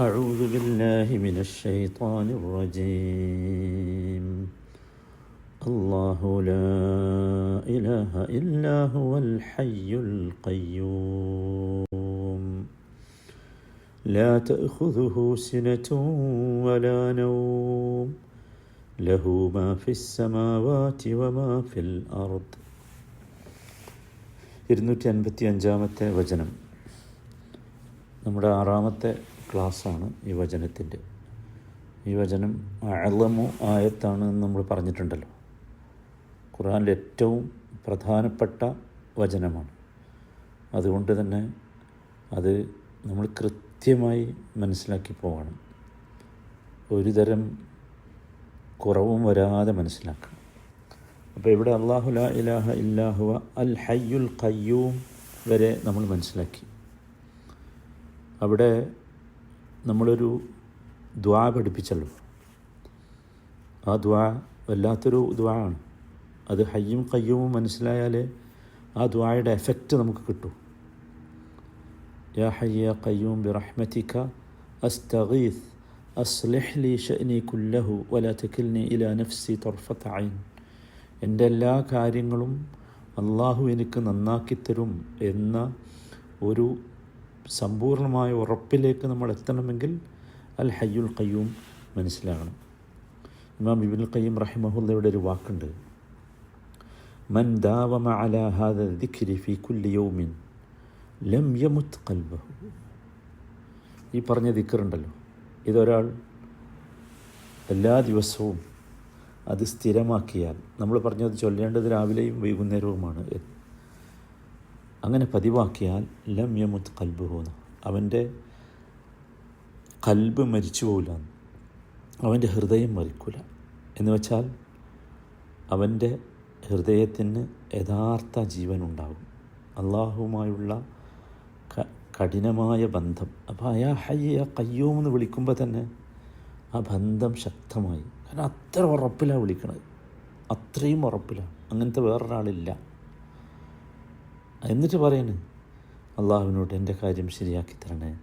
أعوذ بالله من الشيطان الرجيم الله لا إله إلا هو الحي القيوم لا تأخذه سنة ولا نوم له ما في السماوات وما في الأرض ഇരുന്നൂറ്റി അൻപത്തി അഞ്ചാമത്തെ വചനം നമ്മുടെ ആറാമത്തെ ക്ലാസ്സാണ് ഈ വചനത്തിന്റെ. ഈ വചനം അളമു ആയത്താണ് എന്ന് നമ്മൾ പറഞ്ഞിട്ടുണ്ടല്ലോ. ഖുറാനിൽ ഏറ്റവും പ്രധാനപ്പെട്ട വചനമാണ്. അതുകൊണ്ട് തന്നെ അത് നമ്മൾ കൃത്യമായി മനസ്സിലാക്കി പോകണം. ഒരു തരം കുറവും വരാതെ മനസ്സിലാക്കണം. അപ്പോൾ ഇവിടെ അള്ളാഹു ലാ ഇലാഹ ഇല്ലാഹുവ അൽ ഹയ്യുൽ ഖയ്യൂം വരെ നമ്മൾ മനസ്സിലാക്കി. അവിടെ നമ്മളൊരു ദ്വാ പഠിപ്പിച്ചല്ലോ. ആ ദ്വാ വല്ലാത്തൊരു ദ്വാ ആണ് അത് ഹയ്യും കയ്യവും മനസ്സിലായാലേ ആ ദ്വായുടെ എഫക്റ്റ് നമുക്ക് കിട്ടും. യാ ഹയ്യ കയ്യൂം ബിറഹ്മതിക അസ്തഗീസ് അസ്ലിഹ് ലി ഷഅനി കുല്ലഹു വല തകിൽനി ഇലാ നഫ്സി തർഫത ഐൻ. എന്റെ എല്ലാ കാര്യങ്ങളും അള്ളാഹു എനിക്ക് നന്നാക്കിത്തരും എന്ന ഒരു സമ്പൂർണമായ ഉറപ്പിലേക്ക് നമ്മൾ എത്തണമെങ്കിൽ അൽ ഹയ്യുൽ ഖയ്യൂം മനസ്സിലാകണം. ഇമാം ഇബിൻ ഖയ്യം റഹിമഹുല്ലയുടെ ഒരു വാക്കുണ്ട്. മൻ ദാവമ അല ഹാദ ഫി കുല്ലി ലം യമുത് ഖൽബഹു. ഈ പറഞ്ഞ ദിക്കറുണ്ടല്ലോ ഇതൊരാൾ എല്ലാ ദിവസവും അത് സ്ഥിരമാക്കിയാൽ നമ്മൾ പറഞ്ഞത് ചൊല്ലേണ്ടത് രാവിലെയും വൈകുന്നേരവുമാണ്. അങ്ങനെ പതിവാക്കിയാൽ ലം യമുത് കൽബുഹോന്ന് അവന്റെ കൽബ് മരിച്ചു പോകില്ല അവന്റെ ഹൃദയം മരിക്കില്ല എന്ന് വെച്ചാൽ അവന്റെ ഹൃദയത്തിന് യഥാർത്ഥ ജീവൻ ഉണ്ടാകും അള്ളാഹുമായുള്ള കഠിനമായ ബന്ധം. അപ്പോൾ അയാ ഹയ്യ കയ്യോം എന്ന് വിളിക്കുമ്പോൾ തന്നെ ആ ബന്ധം ശക്തമായി. കാരണം അത്ര ഉറപ്പിലാണ് വിളിക്കണത്. അത്രയും ഉറപ്പിലാണ് അങ്ങനത്തെ വേറൊരാളില്ല. എന്നിട്ട് പറയുന്നു അള്ളാഹുവിനോട് എന്റെ കാര്യം ശരിയാക്കി തരണേ.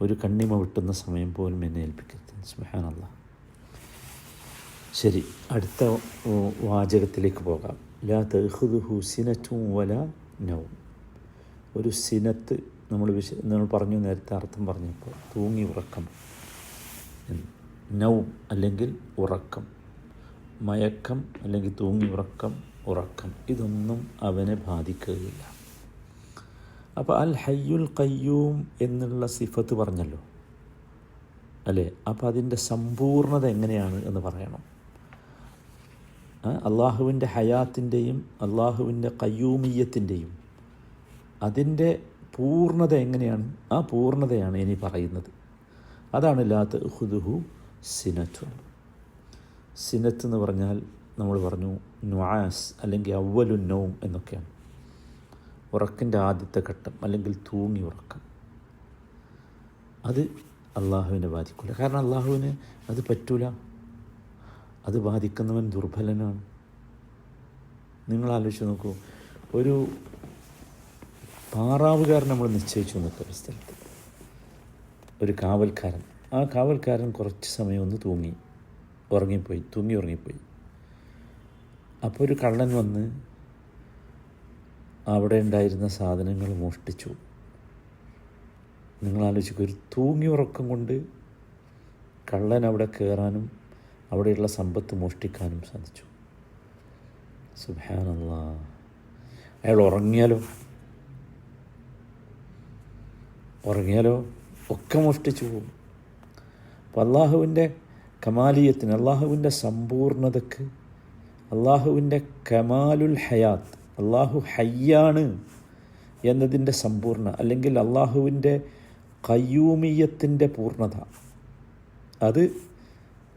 ഒരു കണ്ണിമ വിട്ടുന്ന സമയം പോലും എന്നെ ഏൽപ്പിക്കരുത്. സ്മഹാൻ അള്ളാഹ് ശരി അടുത്ത വാചകത്തിലേക്ക് പോകാം. ലാ തെഹുദുഹു സിനറ്റും വല നവും ഒരു സിനത്ത് നമ്മൾ വിശ നമ്മൾ പറഞ്ഞു നേരത്തെ അർത്ഥം പറഞ്ഞപ്പോൾ തൂങ്ങി ഉറക്കം. നവും അല്ലെങ്കിൽ ഉറക്കം. മയക്കം അല്ലെങ്കിൽ തൂങ്ങി ഉറക്കം ഉറക്കം. ഇതൊന്നും അവനെ ബാധിക്കുകയില്ല. അപ്പോൾ അൽ ഹയ്യുൽ കയ്യൂം എന്നുള്ള സിഫത്ത് പറഞ്ഞല്ലോ. അല്ലേ? അപ്പോൾ അതിന്റെ സമ്പൂർണത എങ്ങനെയാണ് എന്ന് പറയണം. അള്ളാഹുവിന്റെ ഹയാത്തിന്റെയും അള്ളാഹുവിന്റെ കയ്യൂമീയത്തിന്റെയും അതിന്റെ പൂർണത എങ്ങനെയാണ്? ആ പൂർണതയാണ് ഇനി പറയുന്നത്. അതാണ് ലാത്ത് ഹുദുഹു സിനത്തു സിനത്ത് എന്ന് പറഞ്ഞാൽ നമ്മൾ പറഞ്ഞു നുആസ് അല്ലെങ്കിൽ അവലുന്നവും എന്നൊക്കെയാണ്. ഉറക്കിന്റെ ആദ്യത്തെ ഘട്ടം അല്ലെങ്കിൽ തൂങ്ങി ഉറക്കം. അത് അള്ളാഹുവിനെ ബാധിക്കില്ല കാരണം അള്ളാഹുവിന് അത് പറ്റൂല. അത് ബാധിക്കുന്നവൻ ദുർബലനാണ്. നിങ്ങൾ ആലോചിച്ച് നോക്കൂ. ഒരു പാറാവുകാരൻ നമ്മൾ നിശ്ചയിച്ചു നിൽക്കുക ഒരു സ്ഥലത്ത്. ഒരു കാവൽക്കാരൻ. ആ കാവൽക്കാരൻ കുറച്ച് സമയം ഒന്ന് തൂങ്ങി. ഉറങ്ങിപ്പോയി. തൂങ്ങി ഉറങ്ങിപ്പോയി. അപ്പോൾ ഒരു കള്ളൻ വന്ന് അവിടെ ഉണ്ടായിരുന്ന സാധനങ്ങൾ മോഷ്ടിച്ചു. നിങ്ങൾ ആലോചിക്കുക ഒരു തൂങ്ങി ഉറക്കം കൊണ്ട് കള്ളൻ അവിടെ കയറാനും അവിടെയുള്ള സമ്പത്ത് മോഷ്ടിക്കാനും സാധിച്ചു. സുബാനല്ല അയാൾ ഉറങ്ങിയാലോ? ഉറങ്ങിയാലോ? ഒക്കെ മോഷ്ടിച്ചു പോകും. അപ്പോൾ അള്ളാഹുവിന്റെ കമാലിയത്തിന് അള്ളാഹുവിന്റെ സമ്പൂർണതക്ക് അള്ളാഹുവിന്റെ കമാലുൽ ഹയാത്ത് അള്ളാഹു ഹയ്യാണ് എന്നതിന്റെ സമ്പൂർണ അല്ലെങ്കിൽ അള്ളാഹുവിന്റെ കയ്യൂമീയത്തിന്റെ പൂർണത. അത്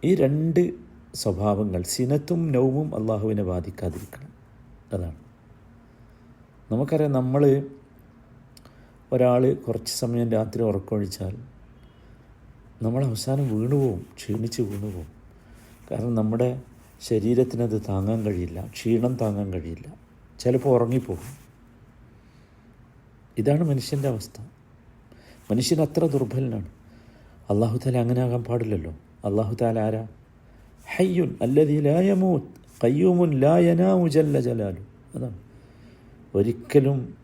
ഈ രണ്ട് സ്വഭാവങ്ങൾ സിനത്തും നൗവും അള്ളാഹുവിനെ ബാധിക്കാതിരിക്കണം. അതാണ്. നമുക്കറിയാം നമ്മൾ ഒരാൾ കുറച്ച് സമയം രാത്രി ഉറക്കമൊഴിച്ചാൽ നമ്മൾ അവസാനം വീണുപോകും ക്ഷീണിച്ച് വീണുപോകും കാരണം നമ്മുടെ ശരീരത്തിനത് താങ്ങാൻ കഴിയില്ല ക്ഷീണം താങ്ങാൻ കഴിയില്ല. ചിലപ്പോൾ ഉറങ്ങിപ്പോകും. ഇതാണ് മനുഷ്യന്റെ അവസ്ഥ. മനുഷ്യൻ അത്ര ദുർബലനാണ്. അള്ളാഹു താല അങ്ങനെ ആകാൻ പാടില്ലല്ലോ. അള്ളാഹു താല ആരാ? ഹയ്യുൻ അല്ലതി ലായമൂത്ത് കയ്യൂമുൻ ലായനാമു ജല്ല ജലാലു. അതാണ്. ഒരിക്കലും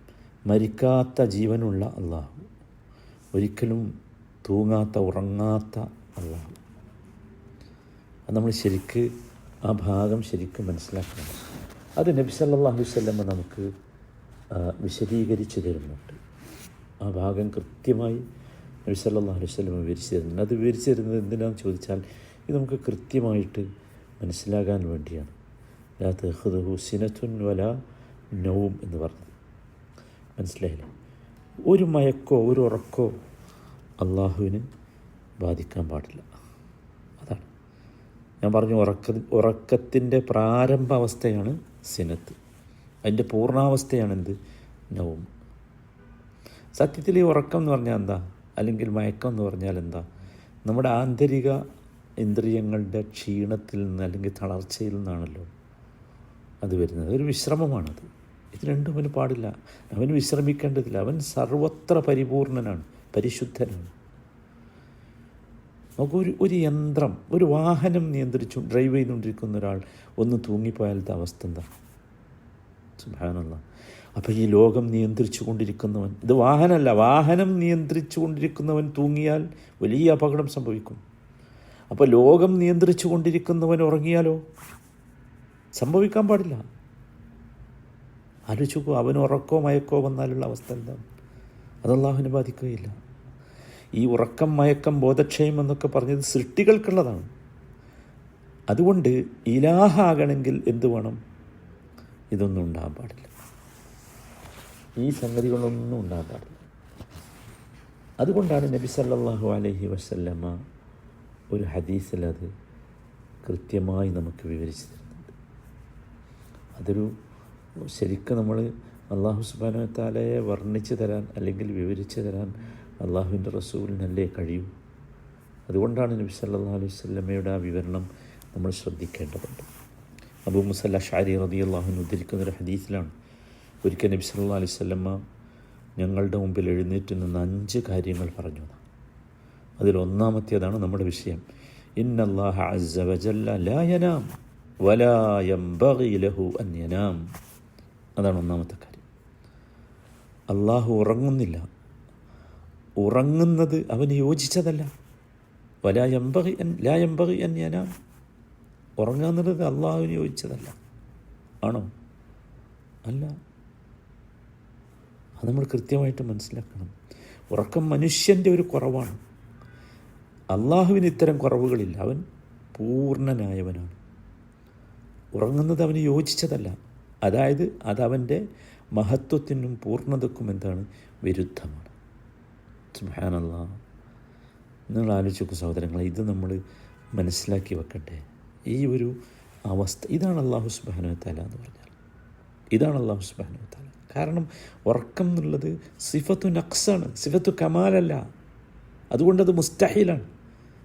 മരിക്കാത്ത ജീവനുള്ള അള്ളാഹു. ഒരിക്കലും തൂങ്ങാത്ത ഉറങ്ങാത്ത അള്ളാഹു. അത് നമ്മൾ ശരിക്ക് ആ ഭാഗം ശരിക്കും മനസ്സിലാക്കണം. അത് നബി സല്ലാഹു വല്ലമ്മ നമുക്ക് വിശദീകരിച്ചു തരുന്നുണ്ട്. ആ ഭാഗം കൃത്യമായി നബി സല്ലല്ലാഹു അലൈഹി വസല്ലമ വിവരിച്ചു തരുന്നുണ്ട്. അത് വിവരിച്ചു തരുന്നത് എന്തിനാണെന്ന് ചോദിച്ചാൽ ഇത് നമുക്ക് കൃത്യമായിട്ട് മനസ്സിലാകാൻ വേണ്ടിയാണ്. ലാ തഹുദഹു സിനത്തുൻ വല നൗം എന്ന് പറഞ്ഞത്. മനസ്സിലായില്ലേ? ഒരു മയക്കോ ഒരു ഉറക്കോ അള്ളാഹുവിന് ബാധിക്കാൻ പാടില്ല. അതാണ്. ഞാൻ പറഞ്ഞു ഉറക്ക ഉറക്കത്തിന്റെ പ്രാരംഭ അവസ്ഥയാണ് സിനത്ത്. അതിന്റെ പൂർണാവസ്ഥയാണെന്ത് നവും. സത്യത്തിൽ ഈ ഉറക്കം എന്ന് പറഞ്ഞാൽ എന്താ? അല്ലെങ്കിൽ മയക്കം എന്ന് പറഞ്ഞാൽ എന്താ? നമ്മുടെ ആന്തരിക ഇന്ദ്രിയങ്ങളുടെ ക്ഷീണത്തിൽ നിന്ന് അല്ലെങ്കിൽ തളർച്ചയിൽ നിന്നാണല്ലോ അത് വരുന്നത്. ഒരു വിശ്രമമാണത്. ഇത് രണ്ടും അവന് പാടില്ല. അവന് വിശ്രമിക്കേണ്ടതില്ല. അവൻ സർവത്ര പരിപൂർണനാണ് പരിശുദ്ധനാണ്. നമുക്ക് ഒരു ഒരു യന്ത്രം ഒരു വാഹനം നിയന്ത്രിച്ചു ഡ്രൈവ് ചെയ്തുകൊണ്ടിരിക്കുന്ന ഒരാൾ ഒന്ന് തൂങ്ങിപ്പോയാലത്തെ അവസ്ഥ എന്താ? സുഭാനുള്ള അപ്പോൾ ഈ ലോകം നിയന്ത്രിച്ചു കൊണ്ടിരിക്കുന്നവൻ ഇത് വാഹനമല്ല വാഹനം നിയന്ത്രിച്ചു കൊണ്ടിരിക്കുന്നവൻ തൂങ്ങിയാൽ വലിയ അപകടം സംഭവിക്കും. അപ്പോൾ ലോകം നിയന്ത്രിച്ചു കൊണ്ടിരിക്കുന്നവൻ ഉറങ്ങിയാലോ? സംഭവിക്കാൻ പാടില്ല. ആലോചിച്ച് അവൻ ഉറക്കോ മയക്കോ വന്നാലുള്ള അവസ്ഥ എന്താണ് അത് അള്ളാഹുവിനെ ബാധിക്കുകയില്ല. ഈ ഉറക്കം മയക്കം ബോധക്ഷയം എന്നൊക്കെ പറഞ്ഞത് സൃഷ്ടികൾക്കുള്ളതാണ്. അതുകൊണ്ട് ഇലാഹാകണമെങ്കിൽ എന്ത് വേണം? ഇതൊന്നും ഉണ്ടാകാൻ പാടില്ല. ഈ സംഗതികളൊന്നും ഉണ്ടാകാൻ പാടില്ല. അതുകൊണ്ടാണ് നബി സല്ലാഹു അലഹി വസല്ലമ ഒരു ഹദീസിൽ അത് കൃത്യമായി നമുക്ക് വിവരിച്ചു തരുന്നുണ്ട്. അതൊരു ശരിക്കും നമ്മൾ അള്ളാഹു സുബാനത്താലയെ വർണിച്ച് തരാൻ അല്ലെങ്കിൽ വിവരിച്ചു തരാൻ അള്ളാഹുവിന്റെ റസൂലിനല്ലേ കഴിയൂ. അതുകൊണ്ടാണ് നബി സല്ലല്ലാഹു അലൈഹി സ്വല്ലമ്മയുടെ ആ വിവരണം നമ്മൾ ശ്രദ്ധിക്കേണ്ടതുണ്ട്. അബൂ മുസല്ല ഷാരി റതി അള്ളാഹുവിന് ഉദ്ധരിക്കുന്ന ഒരു ഹദീസിലാണ്. ഒരിക്കൽ നബി സല്ലല്ലാഹു അലൈഹി സ്വല്ലമ്മ ഞങ്ങളുടെ മുമ്പിൽ എഴുന്നേറ്റ് നിന്ന് അഞ്ച് കാര്യങ്ങൾ പറഞ്ഞു. അതിലൊന്നാമത്തേതാണ് നമ്മുടെ വിഷയം. ഇന്നല്ലാഹ അസ്സ വജല്ല ലാ യനാം വലാ യംബഗി അൻ യനാം. അതാണ് ഒന്നാമത്തെ കാര്യം. അള്ളാഹു ഉറങ്ങുന്നില്ല. ഉറങ്ങുന്നത് അവന് യോജിച്ചതല്ല. വലാ യംബഗി അൻ ലാ യംബഗി അൻ യനാം. ഉറങ്ങുക എന്നുള്ളത് അള്ളാഹുവിന് യോജിച്ചതല്ല. ആണോ? അല്ല. അത് നമ്മൾ കൃത്യമായിട്ട് മനസ്സിലാക്കണം. ഉറക്കം മനുഷ്യന്റെ ഒരു കുറവാണ്. അള്ളാഹുവിന് ഇത്തരം കുറവുകളില്ല. അവൻ പൂർണനായവനാണ് ഉറങ്ങുന്നത് അവന് യോജിച്ചതല്ല. അതായത് അതവന്റെ മഹത്വത്തിനും പൂർണതക്കും എന്താണ്? വിരുദ്ധമാണ്. സുബ്ഹാനല്ലാ. നിങ്ങൾ ആലോചിച്ച് നോക്കൂ സഹോദരങ്ങളെ ഇത് നമ്മൾ മനസ്സിലാക്കി വെക്കട്ടെ. ഈ ഒരു അവസ്ഥ ഇതാണ് അള്ളാഹു സുബാനു താല എന്ന് പറഞ്ഞാൽ. ഇതാണ് അള്ളാഹു സുബാനു താല കാരണം ഉറക്കം എന്നുള്ളത് സിഫത്തു നക്സാണ് സിഫത്തു കമാലല്ല. അതുകൊണ്ടത് മുസ്തഹിലാണ്.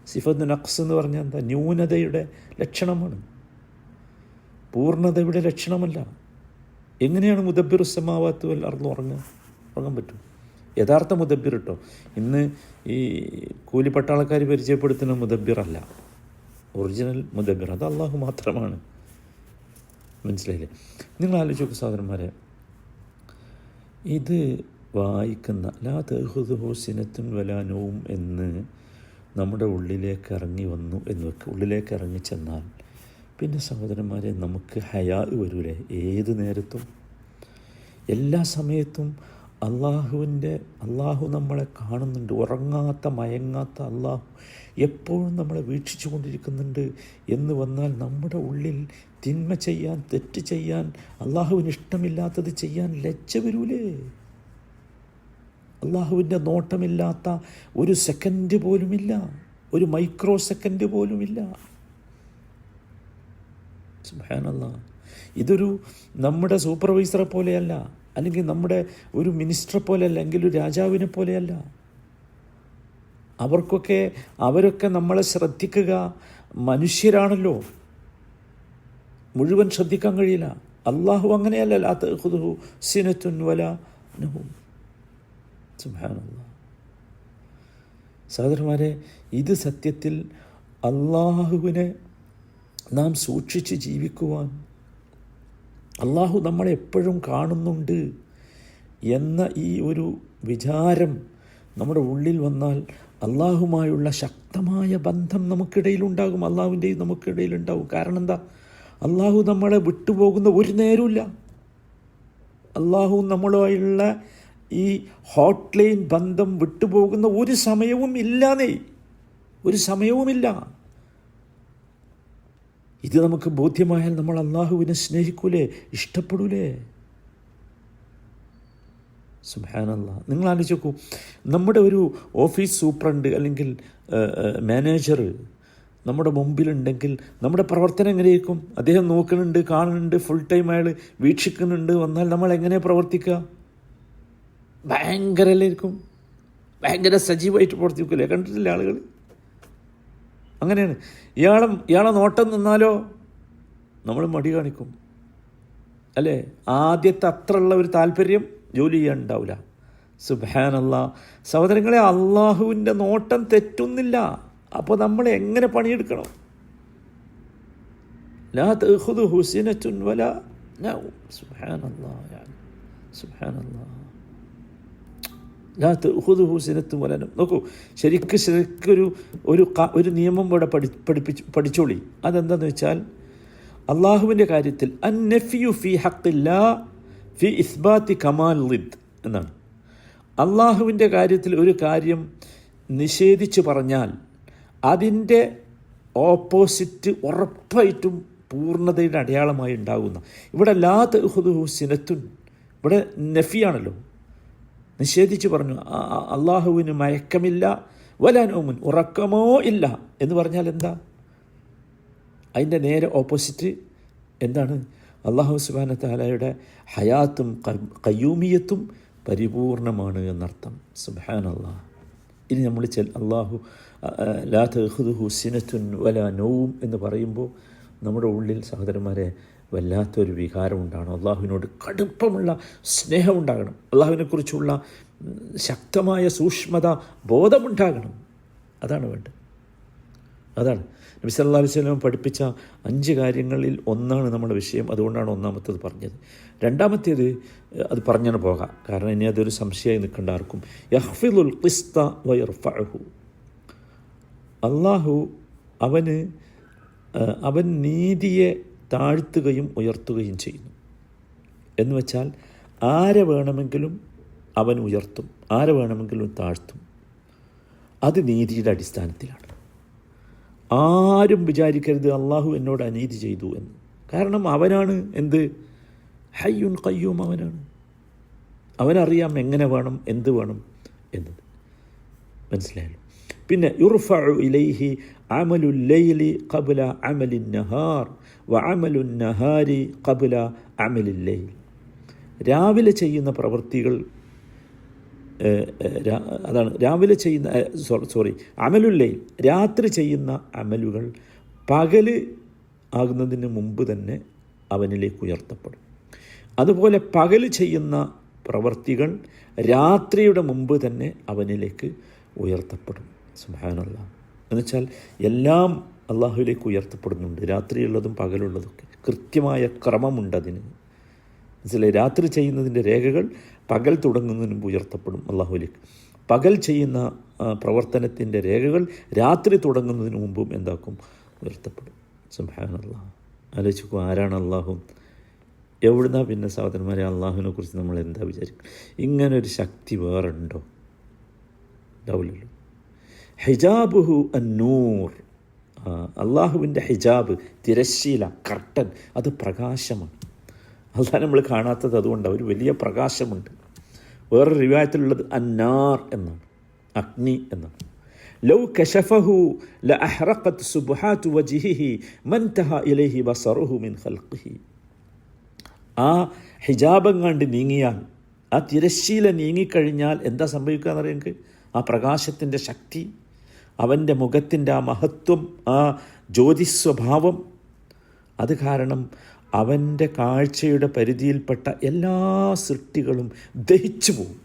സിഫത്തു നക്സ് എന്ന് പറഞ്ഞാൽ എന്താ? ന്യൂനതയുടെ ലക്ഷണമാണ്. പൂർണതയുടെ ലക്ഷണമല്ല. എങ്ങനെയാണ് മുദബിർ സമാവാത്തു അൽ അർന്ന് ഉറങ്ങുക ഉറങ്ങാൻ പറ്റും യഥാർത്ഥ മുദബിർ കേട്ടോ ഇന്ന് ഈ കൂലിപ്പട്ടാളക്കാർ പരിചയപ്പെടുത്തുന്ന മുദബിറല്ല ഒറിജിനൽ മുദബിർ അത് അള്ളാഹു മാത്രമാണ്. മനസ്സിലായില്ലേ? നിങ്ങൾ ആലോചിച്ച് നോക്കൂ സഹോദരന്മാരെ. ഇത് വായിക്കുന്ന ലാ തഹുദുഹു സിനത്തും വലാനവും എന്ന് നമ്മുടെ ഉള്ളിലേക്ക് ഇറങ്ങി വന്നു എന്ന് വെക്കുക ഉള്ളിലേക്ക് ഇറങ്ങി ചെന്നാൽ പിന്നെ സഹോദരന്മാരെ നമുക്ക് ഹയാ വരൂലേ? ഏത് നേരത്തും? എല്ലാ സമയത്തും അള്ളാഹുവിന്റെ അള്ളാഹു നമ്മളെ കാണുന്നുണ്ട്. ഉറങ്ങാത്ത മയങ്ങാത്ത അള്ളാഹു എപ്പോഴും നമ്മളെ വീക്ഷിച്ചു കൊണ്ടിരിക്കുന്നുണ്ട് എന്ന് വന്നാൽ നമ്മുടെ ഉള്ളിൽ തിന്മ ചെയ്യാൻ തെറ്റ് ചെയ്യാൻ അള്ളാഹുവിന് ഇഷ്ടമില്ലാത്തത് ചെയ്യാൻ ലജ്ജ വരൂലേ? അള്ളാഹുവിന്റെ നോട്ടമില്ലാത്ത ഒരു സെക്കൻഡ് പോലുമില്ല. ഒരു മൈക്രോ സെക്കൻഡ് പോലുമില്ല. ഇതൊരു നമ്മുടെ സൂപ്പർവൈസറെ പോലെയല്ല. അല്ലെങ്കിൽ നമ്മുടെ ഒരു മിനിസ്റ്ററെ പോലെയല്ല അല്ലെങ്കിൽ ഒരു രാജാവിനെ പോലെയല്ല. അവർക്കൊക്കെ അവരൊക്കെ നമ്മളെ ശ്രദ്ധിക്കുക മനുഷ്യരാണല്ലോ. മുഴുവൻ ശ്രദ്ധിക്കാൻ കഴിയില്ല. അള്ളാഹു അങ്ങനെയല്ല. ലാ തഖുദുഹു സിനത്തുൻ വല സഹോദരന്മാരെ ഇത് സത്യത്തിൽ അള്ളാഹുവിനെ നാം സൂക്ഷിച്ച് ജീവിക്കുവാൻ അള്ളാഹു നമ്മളെ എപ്പോഴും കാണുന്നുണ്ട് എന്ന ഈ ഒരു വിചാരം നമ്മുടെ ഉള്ളിൽ വന്നാൽ അള്ളാഹുമായുള്ള ശക്തമായ ബന്ധം നമുക്കിടയിൽ നമുക്കിടയിലുണ്ടാകും അള്ളാഹുവിന്റെയും നമുക്കിടയിലുണ്ടാകും. കാരണം എന്താ? അള്ളാഹു നമ്മളെ വിട്ടുപോകുന്ന ഒരു നേരമില്ല അള്ളാഹു നമ്മളുമായുള്ള ഈ ഹോട്ട് ലൈൻ ബന്ധം വിട്ടുപോകുന്ന ഒരു സമയവും ഇല്ലാന്നേ. ഒരു സമയവുമില്ല. ഇത് നമുക്ക് ബോധ്യമായാൽ നമ്മൾ അള്ളാഹുവിനെ സ്നേഹിക്കൂലേ? ഇഷ്ടപ്പെടൂലേ? സുബാനല്ല നിങ്ങൾ ആലോചിച്ച് നോക്കൂ. നമ്മുടെ ഒരു ഓഫീസ് സൂപ്രണ്ട് അല്ലെങ്കിൽ മാനേജർ നമ്മുടെ മുമ്പിലുണ്ടെങ്കിൽ നമ്മുടെ പ്രവർത്തനം എങ്ങനെയായിരിക്കും അദ്ദേഹം നോക്കുന്നുണ്ട് കാണുന്നുണ്ട് ഫുൾ ടൈം അയാൾ വീക്ഷിക്കുന്നുണ്ട് വന്നാൽ നമ്മൾ എങ്ങനെ പ്രവർത്തിക്കുക? ഭയങ്കരല്ലായിരിക്കും ഭയങ്കര സജീവമായിട്ട് പ്രവർത്തിക്കില്ലേ കണ്ടിട്ടില്ല ആളുകൾ? അങ്ങനെയാണ്. ഇയാളെ ഇയാളെ നോട്ടം നിന്നാലോ? നമ്മൾ മടി കാണിക്കും. അല്ലേ? ആദ്യത്തെ അത്ര ഉള്ള ഒരു താല്പര്യം ജോലി ചെയ്യാൻ ഉണ്ടാവില്ല. സുബാനല്ല സഹോദരങ്ങളെ അള്ളാഹുവിന്റെ നോട്ടം തെറ്റുന്നില്ല. അപ്പോൾ നമ്മൾ എങ്ങനെ പണിയെടുക്കണം? ലാ തഹുദു ഹുസിനത്തുൻ വല. സുബാനല്ലാ സുബാനല്ലാ ലാ തഹുദു ഹുസിനത്തും വലനും. നോക്കൂ ശരിക്ക് ശരിക്കൊരു ഒരു ഒരു നിയമം ഇവിടെ പഠി പഠിപ്പിച്ച് പഠിച്ചോളി. അതെന്താന്ന് വെച്ചാൽ അള്ളാഹുവിന്റെ കാര്യത്തിൽ എന്നാണ്. അള്ളാഹുവിന്റെ കാര്യത്തിൽ ഒരു കാര്യം നിഷേധിച്ച് പറഞ്ഞാൽ അതിന്റെ ഓപ്പോസിറ്റ് ഉറപ്പായിട്ടും പൂർണതയുടെ അടയാളമായി ഉണ്ടാകുന്ന. ഇവിടെ ലാ തഹുദു സിനത്തുൻ ഇവിടെ നഫിയാണല്ലോ. നിഷേധിച്ച് പറഞ്ഞു അള്ളാഹുവിന് മയക്കമില്ല വലാനോമുൻ ഉറക്കമോ ഇല്ല. എന്ന് പറഞ്ഞാൽ എന്താ? അതിന്റെ നേരെ ഓപ്പോസിറ്റ് എന്താണ്? അള്ളാഹു സുബാന താലയുടെ ഹയാത്തും കയ്യൂമിയത്തും പരിപൂർണമാണ് എന്നർത്ഥം. സുബാൻ അള്ളാഹ് ഇനി നമ്മൾ ചെൽ അള്ളാഹു ലാ തഹുദുഹു സിനത്തുൻ വല നോവും എന്ന് പറയുമ്പോൾ നമ്മുടെ ഉള്ളിൽ സഹോദരന്മാരെ വല്ലാത്തൊരു വികാരം ഉണ്ടാകണം അള്ളാഹുവിനോട് കടുപ്പമുള്ള സ്നേഹം ഉണ്ടാകണം അള്ളാഹുവിനെക്കുറിച്ചുള്ള ശക്തമായ സൂക്ഷ്മത ബോധമുണ്ടാകണം. അതാണ് വേണ്ടത്. അതാണ്. നബി സല്ലാ സ്വലം പഠിപ്പിച്ച അഞ്ച് കാര്യങ്ങളിൽ ഒന്നാണ് നമ്മുടെ വിഷയം. അതുകൊണ്ടാണ് ഒന്നാമത്തേത് പറഞ്ഞത്. രണ്ടാമത്തേത് അത് പറഞ്ഞാണ് പോകാം. കാരണം ഇനി അതൊരു സംശയമായി നിൽക്കേണ്ട ആർക്കും. യഹ്ഫിദുൽ ഖിസ്ത വയർഫഹു അള്ളാഹു അവന് അവൻ നീതിയെ താഴ്ത്തുകയും ഉയർത്തുകയും ചെയ്യുന്നു. എന്ന് വെച്ചാൽ ആരെ വേണമെങ്കിലും അവൻ ഉയർത്തും ആരെ വേണമെങ്കിലും താഴ്ത്തും. അത് നീതിയുടെ അടിസ്ഥാനത്തിലാണ്. ആരും വിചാരിക്കരുത് അള്ളാഹു എന്നോട് അനീതി ചെയ്തു എന്ന്. കാരണം അവനാണ് എന്ത്? ഹയ്യുൻ കയ്യൂം അവനാണ്. അവനറിയാം എങ്ങനെ വേണം എന്ത് വേണം എന്നത്. മനസ്സിലായല്ലോ? പിന്നെ യുർഫ ഇലൈഹി അമലുല്ലൈലി ലൈലി കബുല അമലിൻ നഹാർ വ അമലുൻ നഹാരി കബുല അമലിൽ ലൈൽ. രാവിലെ ചെയ്യുന്ന പ്രവൃത്തികൾ അതാണ് രാവിലെ ചെയ്യുന്ന സോറി അമലുല്ലൈൽ രാത്രി ചെയ്യുന്ന അമലുകൾ പകൽ ആകുന്നതിന് മുമ്പ് തന്നെ അവനിലേക്ക് ഉയർത്തപ്പെടും. അതുപോലെ പകൽ ചെയ്യുന്ന പ്രവർത്തികൾ രാത്രിയുടെ മുമ്പ് തന്നെ അവനിലേക്ക് ഉയർത്തപ്പെടും. സുഹാനുള്ള എന്നുവെച്ചാൽ എല്ലാം അള്ളാഹുവിലേക്ക് ഉയർത്തപ്പെടുന്നുണ്ട്. രാത്രിയുള്ളതും പകലുള്ളതൊക്കെ. കൃത്യമായ ക്രമമുണ്ട് അതിന്. മനസ്സിലായി രാത്രി ചെയ്യുന്നതിന്റെ രേഖകൾ പകൽ തുടങ്ങുന്നതിന് മുമ്പ് ഉയർത്തപ്പെടും അള്ളാഹുലേക്ക് പകൽ ചെയ്യുന്ന പ്രവർത്തനത്തിന്റെ രേഖകൾ രാത്രി തുടങ്ങുന്നതിന് മുമ്പും എന്താക്കും? ഉയർത്തപ്പെടും. സുഹാന അള്ളാഹ് ആലോചിക്കും ആരാണ് അള്ളാഹു? എവിടുന്നാ പിന്നെ സഹോദരന്മാരെ അള്ളാഹുവിനെ കുറിച്ച് നമ്മൾ എന്താ വിചാരിക്കും ഇങ്ങനൊരു ശക്തി വേറെ ഉണ്ടോ? ഉണ്ടാവില്ലല്ലോ ഹിജാബുഹു അന്നൂർ. അള്ളാഹുവിന്റെ ഹിജാബ് തിരശ്ശീല കർട്ടൻ അത് പ്രകാശമാണ്. അള്ളാഹ് നമ്മൾ കാണാത്തത് അതുകൊണ്ടാണ് ഒരു വലിയ പ്രകാശമുണ്ട്. വേറെ റിവായത്തിലുള്ളത് അന്നാർ എന്നാണ്. അഗ്നി എന്നാണ്. ലൗ കശഫഹു ല അഹ്റഖത്ത് സുബ്ഹാത്തു വജിഹിഹി മൻതഹ ഇലൈഹി ബസറുഹു മിൻ ഖൽഖിഹി. ആ ഹിജാബം കണ്ട് നീങ്ങിയാൽ ആ തിരശ്ശീല നീങ്ങിക്കഴിഞ്ഞാൽ എന്താ സംഭവിക്കുക എന്നറിയാം ആ പ്രകാശത്തിന്റെ ശക്തി അവന്റെ മുഖത്തിന്റെ ആ മഹത്വം ആ ജ്യോതിസ്വഭാവം. അത് കാരണം അവന്റെ കാഴ്ചയുടെ പരിധിയിൽപ്പെട്ട എല്ലാ സൃഷ്ടികളും ദഹിച്ചു പോകും.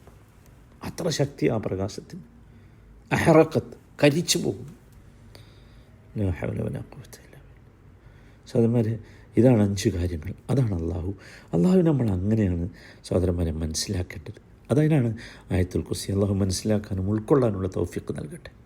അത്ര ശക്തി ആ പ്രകാശത്തിന്. അഹറക്കത്ത് കരിച്ചു പോകും. സഹോദരന്മാരെ ഇതാണ് അഞ്ച് കാര്യങ്ങൾ. അതാണ് അള്ളാഹു അള്ളാഹു നമ്മൾ അങ്ങനെയാണ് സഹോദരന്മാരെ മനസ്സിലാക്കേണ്ടത്. അതതിനാണ് ആയത്തുൽ കുസി അള്ളാഹു മനസ്സിലാക്കാനും ഉൾക്കൊള്ളാനുള്ള തൗഫിക്ക് നൽകട്ടെ.